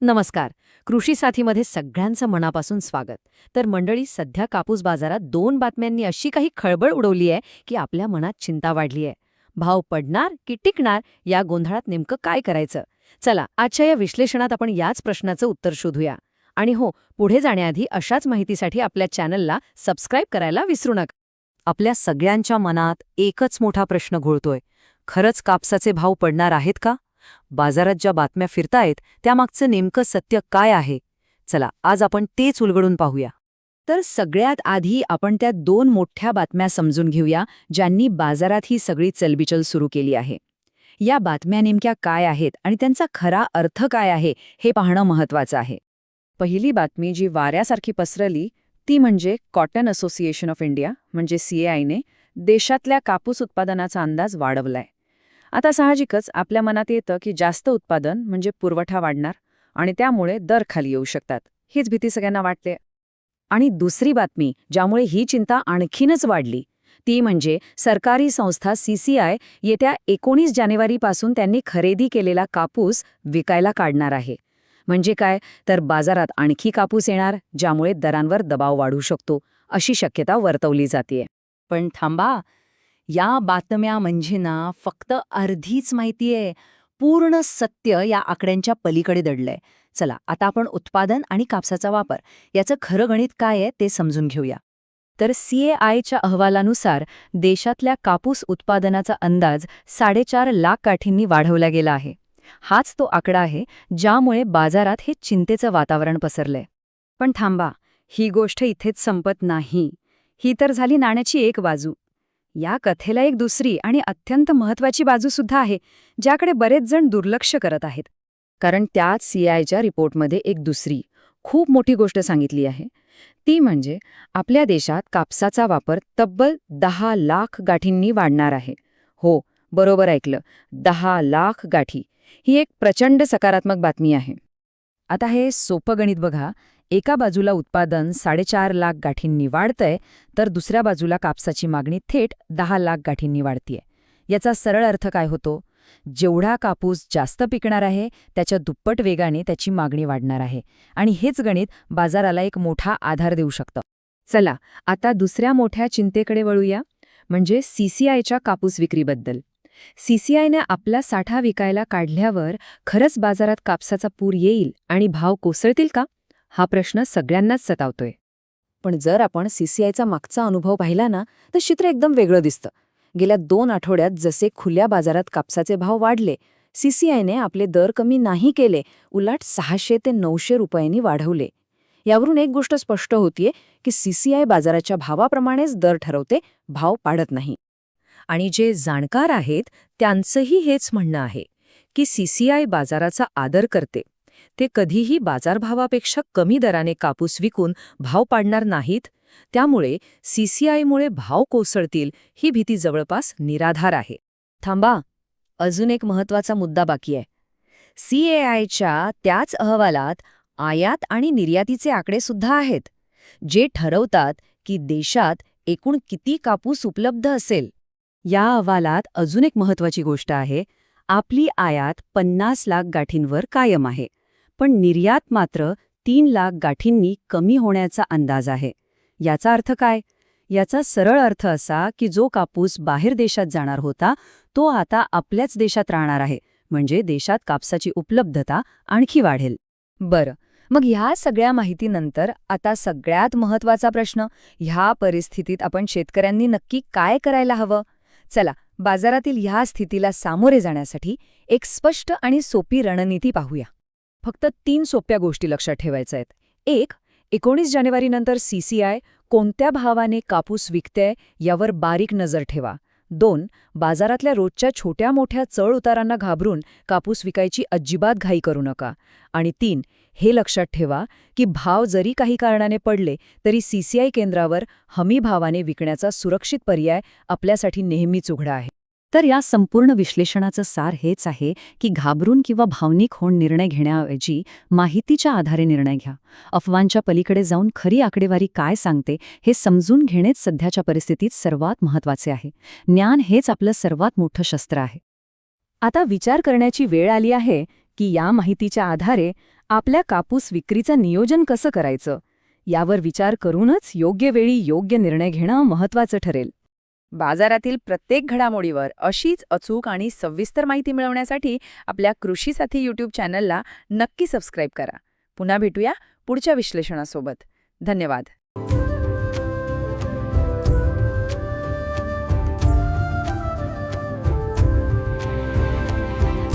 नमस्कार. कृषी साथीमध्ये सगळ्यांचं मनापासून स्वागत. तर मंडळी सध्या कापूस बाजारात दोन बातम्यांनी अशी काही खळबळ उडवली आहे की आपल्या मनात चिंता वाढली आहे. भाव पडणार की टिकणार या गोंधळात नेमकं काय करायचं? चला आजच्या या विश्लेषणात आपण याच प्रश्नाचं उत्तर शोधूया. आणि हो पुढे जाण्याआधी अशाच माहितीसाठी आपल्या चॅनलला सबस्क्राईब करायला विसरू नका. आपल्या सगळ्यांच्या मनात एकच मोठा प्रश्न घोळतोय. खरंच कापसाचे भाव पडणार आहेत का? बाजारात ज्या बातम्या फिरतायत त्यामागचं नेमकं सत्य काय आहे? चला आज आपण तेच उलगडून पाहूया. तर सगळ्यात आधी आपण त्या दोन मोठ्या बातम्या समजून घेऊया ज्यांनी बाजारात ही सगळी चलबिचल सुरू केली आहे. या बातम्या नेमक्या काय आहेत आणि त्यांचा खरा अर्थ काय आहे हे पाहणं महत्वाचं आहे. पहिली बातमी जी वाऱ्यासारखी पसरली ती म्हणजे कॉटन असोसिएशन ऑफ इंडिया म्हणजे सीएआयने देशातल्या कापूस उत्पादनाचा अंदाज वाढवलाय. आता साहजिकच आपल्या मनात येतं की जास्त उत्पादन म्हणजे पुरवठा वाढणार आणि त्यामुळे दर खाली येऊ शकतात. हीच भीती सगळ्यांना वाटते. आणि दुसरी बातमी ज्यामुळे ही चिंता आणखीनच वाढली ती म्हणजे सरकारी संस्था सीसीआय येत्या एकोणीस जानेवारीपासून त्यांनी खरेदी केलेला कापूस विकायला काढणार आहे. म्हणजे काय? तर बाजारात आणखी कापूस येणार ज्यामुळे दरांवर दबाव वाढू शकतो अशी शक्यता वर्तवली जाते पण थांबा या बातम्या म्हणजे ना फक्त अर्धीच माहिती आहे पूर्ण सत्य या आकड्यांच्या पलीकडे दडलंय. चला आता आपण उत्पादन आणि कापसाचा वापर. याचं खरं गणित काय आहे ते समजून घेऊया. तर सीएआयच्या अहवालानुसार देशातल्या कापूस उत्पादनाचा अंदाज साडेचार लाख काठींनी वाढवला गेला आहे. हाच तो आकडा आहे ज्यामुळे बाजारात हे चिंतेचं वातावरण पसरलंय. पण थांबा ही गोष्ट इथेच संपत नाही. ही तर झाली नाण्याची एक बाजू. या कथेला एक दुसरी आणि अत्यंत महत्वाची बाजूसुद्धा आहे ज्याकडे बरेच जण दुर्लक्ष करत आहेत. कारण त्याच सीआयच्या रिपोर्टमध्ये एक दुसरी खूप मोठी गोष्ट सांगितली आहे. ती म्हणजे आपल्या देशात कापसाचा वापर तब्बल दहा लाख गाठींनी वाढणार आहे. हो बरोबर ऐकलं दहा लाख गाठी. ही एक प्रचंड सकारात्मक बातमी आहे. आता हे सोपं गणित बघा एका बाजूला उत्पादन साडेचार लाख गाठींनी वाढतंय तर दुसऱ्या बाजूला कापसाची मागणी थेट दहा लाख गाठींनी वाढतीये. याचा सरळ अर्थ काय होतो? जेवढा कापूस जास्त पिकणार आहे त्याच्या दुप्पट वेगाने त्याची मागणी वाढणार आहे. आणि हेच गणित बाजाराला एक मोठा आधार देऊ शकतं. चला आता दुसऱ्या मोठ्या चिंतेकडे वळूया म्हणजे सीसीआयच्या कापूस विक्रीबद्दल. सीसीआयने आपला साठा विकायला काढल्यावर खरंच बाजारात कापसाचा पूर येईल आणि भाव कोसळतील का? हा प्रश्न सगळ्यांनाच सतावतोय. पण जर आपण सीसीआयचा मागचा अनुभव पाहिला ना तर चित्र एकदम वेगळं दिसतं. गेल्या दोन आठवड्यात जसे खुल्या बाजारात कापसाचे भाव वाढले सीसीआयने आपले दर कमी नाही केले उलाट सहाशे ते नऊशे रुपयांनी वाढवले. यावरून एक गोष्ट स्पष्ट होतीये की सीसीआय बाजाराच्या भावाप्रमाणेच दर ठरवते भाव पाडत नाही. आणि जे जाणकार आहेत त्यांचंही हेच म्हणणं आहे की सीसीआय बाजाराचा आदर करते. ते कधीही बाजारभावापेक्षा कमी दराने कापूस विकून भाव पाडणार नाहीत त्यामुळे सीसीआयमुळे भाव कोसळतील ही भीती जवळपास निराधार आहे. थांबा अजून एक महत्त्वाचा मुद्दा बाकी आहे. सीएआयच्या त्याच अहवालात आयात आणि निर्यातीचे आकडे सुद्धा आहेत जे ठरवतात की देशात एकूण किती कापूस उपलब्ध असेल. या अहवालात अजून एक महत्वाची गोष्ट आहे आपली आयात पन्नास लाख गाठींवर कायम आहे. पण निर्यात मात्र तीन लाख गाठींनी कमी होण्याचा अंदाज आहे. याचा अर्थ काय? याचा सरळ अर्थ असा की जो कापूस बाहेर देशात जाणार होता तो आता आपल्याच देशात राहणार आहे म्हणजे देशात कापसाची उपलब्धता आणखी वाढेल. बरं मग ह्या सगळ्या माहितीनंतर आता सगळ्यात महत्त्वाचा प्रश्न ह्या परिस्थितीत आपण शेतकऱ्यांनी नक्की काय करायला हवं? चला बाजारातील ह्या स्थितीला सामोरे जाण्यासाठी एक स्पष्ट आणि सोपी रणनीती पाहूया. फक्त तीन सोप्या गोष्टी लक्षात ठेवायच्या आहेत. एक एकोणीस जानेवारीनंतर सीसीआय कोणत्या भावाने कापूस विकतेय यावर बारीक नजर ठेवा. दोन बाजारातल्या रोजच्या छोट्या मोठ्या चढउतारांना घाबरून कापूस विकायची अजिबात घाई करू नका. आणि तीन हे लक्षात ठेवा की भाव जरी काही कारणाने पडले तरी सीसीआय केंद्रावर हमी भावाने विकण्याचा सुरक्षित पर्याय आपल्यासाठी नेहमीच उघडा आहे. तर या संपूर्ण विश्लेषणाचं सार हेच आहे की घाबरून किंवा भावनिक होऊन निर्णय घेण्याऐवजी माहितीच्या आधारे निर्णय घ्या. अफवांच्या पलीकडे जाऊन खरी आकडेवारी काय सांगते हे समजून घेणेच सध्याच्या परिस्थितीत सर्वात महत्त्वाचे आहे. ज्ञान हेच आपलं सर्वात मोठं शस्त्र आहे. आता विचार करण्याची वेळ आली आहे की या माहितीच्या आधारे आपल्या कापूस विक्रीचं नियोजन कसं करायचं? यावर विचार करूनच योग्य वेळी योग्य निर्णय घेणं महत्वाचं ठरेल. बाजारातील प्रत्येक घडामोडीवर अशीच अचूक आणि सविस्तर माहिती मिळवण्यासाठी आपल्या कृषी साथी यूट्यूब चॅनलला नक्की सबस्क्राईब करा. पुन्हा भेटूया पुढच्या विश्लेषणासोबत. धन्यवाद.